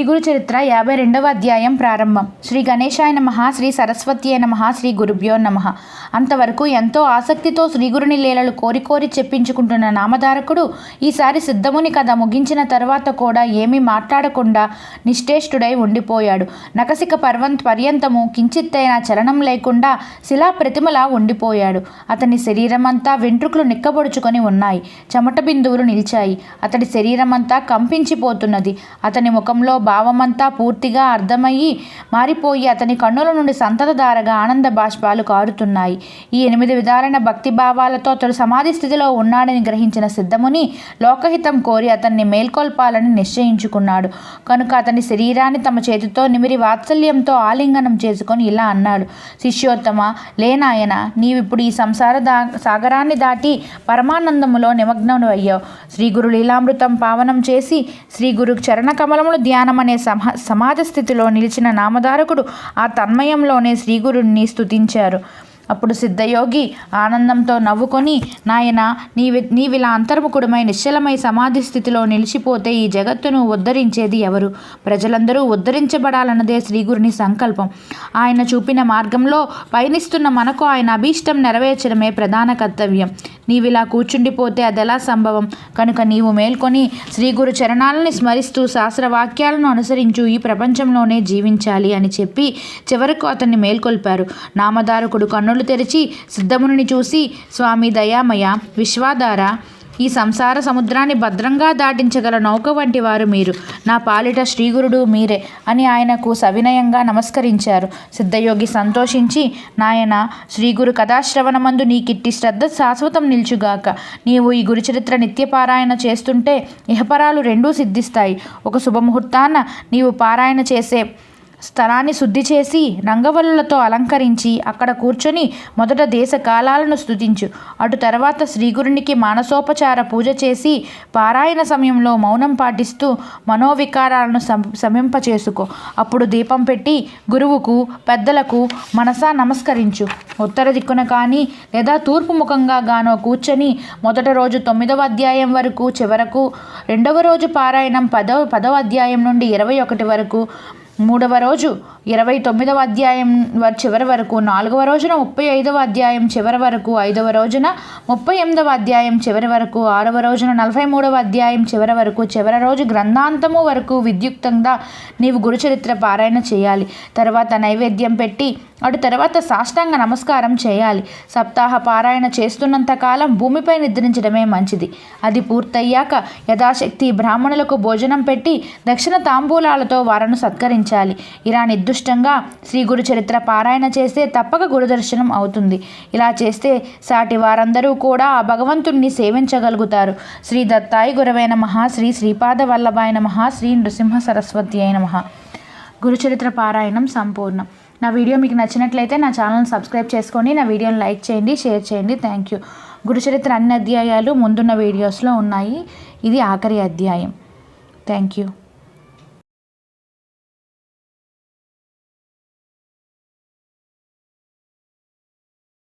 శ్రీ గురు చరిత్ర యాభై రెండవ అధ్యాయం ప్రారంభం. శ్రీ గణేశాయ నమ శ్రీ సరస్వతి నమ శ్రీ గురుభ్యో నమ. అంతవరకు ఎంతో ఆసక్తితో శ్రీగురుని లీలలు కోరి కోరి చెప్పించుకుంటున్న నామధారకుడు ఈసారి సిద్ధముని కథ ముగించిన తర్వాత కూడా ఏమీ మాట్లాడకుండా నిశ్చేష్టుడై ఉండిపోయాడు. నకసిక పర్వం పర్యంతము కించిత్తైన చలనం లేకుండా శిలా ప్రతిమలా ఉండిపోయాడు. అతని శరీరమంతా వెంట్రుకలు నిక్కబొడుచుకొని ఉన్నాయి. చెమట బిందువులు నిలిచాయి. అతడి శరీరమంతా కంపించిపోతున్నది. అతని ముఖంలో భావమంతా పూర్తిగా అర్థమయ్యి మారిపోయి అతని కన్నుల నుండి సంతతధారగా ఆనంద బాష్పాలు కారుతున్నాయి. ఈ ఎనిమిది విధాలైన భక్తి భావాలతో అతడు సమాధి స్థితిలో ఉన్నాడని గ్రహించిన సిద్ధముని లోకహితం కోరి అతన్ని మేల్కొల్పాలని నిశ్చయించుకున్నాడు. కనుక అతని శరీరాన్ని తమ చేతితో నిమిరి వాత్సల్యంతో ఆలింగనం చేసుకొని ఇలా అన్నాడు. శిష్యోత్తమ లేనాయన నీవిప్పుడు ఈ సంసార దా సాగరాన్ని దాటి పరమానందములో నిమగ్నం అయ్యావు శ్రీ గురు లీలామృతం పావనం చేసి శ్రీ గురు చరణ కమలములు ధ్యానం అనే సమా సమాజ స్థితిలో నిలిచిన నామధారకుడు ఆ తన్మయంలోనే శ్రీగురుణ్ణి స్తుతించారు. అప్పుడు సిద్ధయోగి ఆనందంతో నవ్వుకొని నాయన నీవి నీవిలా అంతర్ముఖుడమై నిశ్చలమై సమాధి స్థితిలో నిలిచిపోతే ఈ జగత్తును ఉద్ధరించేది ఎవరు? ప్రజలందరూ ఉద్ధరించబడాలన్నదే శ్రీగురుని సంకల్పం. ఆయన చూపిన మార్గంలో పయనిస్తున్న మనకు ఆయన అభీష్టం నెరవేర్చడమే ప్రధాన కర్తవ్యం. నీవిలా కూర్చుండిపోతే అదెలా సంభవం? కనుక నీవు మేల్కొని శ్రీగురు చరణాలని స్మరిస్తూ శాస్త్రవాక్యాలను అనుసరించు ఈ ప్రపంచంలోనే జీవించాలి అని చెప్పి చివరకు అతన్ని మేల్కొల్పారు. నామదారకుడు కన్నులు తెరిచి సిద్ధముని చూసి స్వామి దయామయ విశ్వాధార ఈ సంసార సముద్రాన్ని భద్రంగా దాటించగల నౌక వంటి వారు మీరు. నా పాలిట శ్రీగురుడు మీరే అని ఆయనకు సవినయంగా నమస్కరించారు. సిద్ధయోగి సంతోషించి నాయన శ్రీగురు కథాశ్రవణమందు నీకిట్టి శ్రద్ధ శాశ్వతం నిల్చుగాక. నీవు ఈ గురుచరిత్ర నిత్యపారాయణ చేస్తుంటే ఇహపరాలు రెండూ సిద్ధిస్తాయి. ఒక శుభముహూర్తాన నీవు పారాయణ చేసే స్థలాన్ని శుద్ధి చేసి రంగవల్లులతో అలంకరించి అక్కడ కూర్చొని మొదట దేశ కాలాలను స్తుతించు. అటు తర్వాత శ్రీగురునికి మానసోపచార పూజ చేసి పారాయణ సమయంలో మౌనం పాటిస్తూ మనోవికారాలను సం శమింపచేసుకో అప్పుడు దీపం పెట్టి గురువుకు పెద్దలకు మనసా నమస్కరించు. ఉత్తర దిక్కున కానీ లేదా తూర్పు ముఖంగా గానో కూర్చొని మొదటి రోజు తొమ్మిదవ అధ్యాయం వరకు చివరకు రెండవ రోజు పారాయణం పదవ పదవ అధ్యాయం నుండి ఇరవై ఒకటి వరకు మూడవ రోజు ఇరవై తొమ్మిదవ అధ్యాయం వ- చివరి వరకు నాలుగవ రోజున ముప్పై ఐదవ అధ్యాయం చివరి వరకు ఐదవ రోజున ముప్పై ఎనిమిదవ అధ్యాయం చివరి వరకు ఆరవ రోజున నలభై మూడవ అధ్యాయం చివరి వరకు చివరి రోజు గ్రంథాంతము వరకు విద్యుక్తంగా నీవు గురుచరిత్ర పారాయణ చేయాలి. తర్వాత నైవేద్యం పెట్టి అటు తర్వాత సాష్టాంగ నమస్కారం చేయాలి. సప్తాహ పారాయణ చేస్తున్నంత కాలం భూమిపై నిద్రించడమే మంచిది. అది పూర్తయ్యాక యథాశక్తి బ్రాహ్మణులకు భోజనం పెట్టి దక్షిణ తాంబూలాలతో వారను సత్కరించాలి. ఇలా నిర్దుష్టంగా శ్రీ గురు చరిత్ర పారాయణ చేస్తే తప్పక గురుదర్శనం అవుతుంది. ఇలా చేస్తే సాటి వారందరూ కూడా ఆ భగవంతుణ్ణి సేవించగలుగుతారు. శ్రీ దత్తాయి గురవే నమ శ్రీ శ్రీపాద వల్లభాయ నమ శ్రీ నృసింహ సరస్వతి అయిన నమ గురుచరిత్ర పారాయణం సంపూర్ణం. నా వీడియో మీకు నచ్చినట్లయితే నా ఛానల్ సబ్స్క్రైబ్ చేసుకోండి నా వీడియోని లైక్ చేయండి షేర్ చేయండి. థ్యాంక్ యూ గురుచరిత్ర అన్ని అధ్యాయాలు ముందున్న వీడియోస్లో ఉన్నాయి. ఇది ఆఖరి అధ్యాయం. Thank you